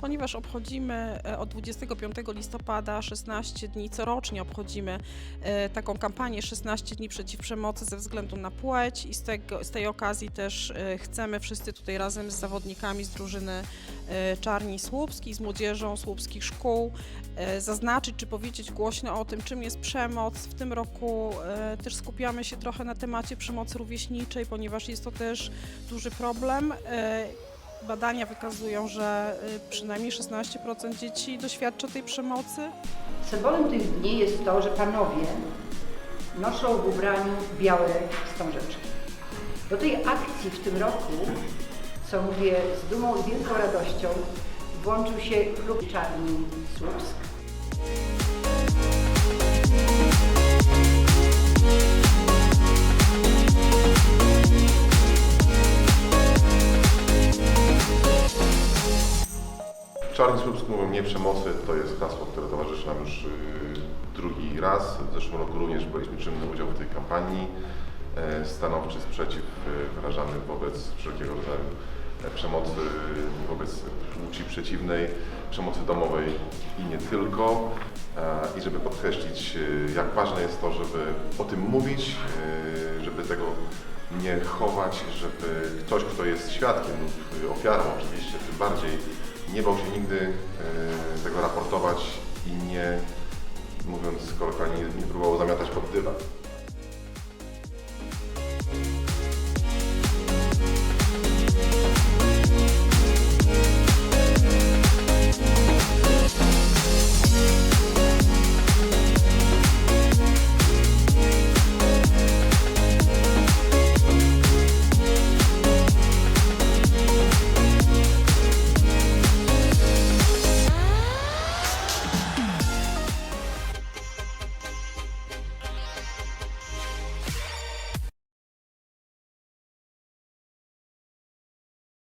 ponieważ obchodzimy e, od 25 listopada 16 dni, corocznie obchodzimy e, taką kampanię 16 dni przeciw przemocy ze względu na płeć i z, tego, z tej okazji też e, chcemy wszyscy tutaj razem z zawodnikami z drużyny Czarni Słupskiej, z młodzieżą słupskich szkół zaznaczyć czy powiedzieć głośno o tym, czym jest przemoc. W tym roku też skupiamy się trochę na temacie przemocy rówieśniczej, ponieważ jest to też duży problem. Badania wykazują, że e, przynajmniej 16% dzieci doświadcza tej przemocy. Symbolem tych dni jest to, że panowie noszą w ubraniu białe wstążeczki. Do tej akcji w tym roku, co mówię z dumą i wielką radością, włączył się klub Czarni Słupsk. Czarny Słupsk mówią nie przemocy, to jest hasło, które towarzyszy nam już y, drugi raz. W zeszłym roku również braliśmy czynny udział w tej kampanii. E, Stanowczy sprzeciw y, wyrażamy wobec wszelkiego rodzaju e, przemocy wobec płci przeciwnej, przemocy domowej i nie tylko. E, I żeby podkreślić, jak ważne jest to, żeby o tym mówić, żeby tego nie chować, żeby ktoś, kto jest świadkiem lub ofiarą oczywiście, tym bardziej nie bał się nigdy e, tego raportować i nie, mówiąc kolokwialnie, nie próbował zamiatać pod dywan.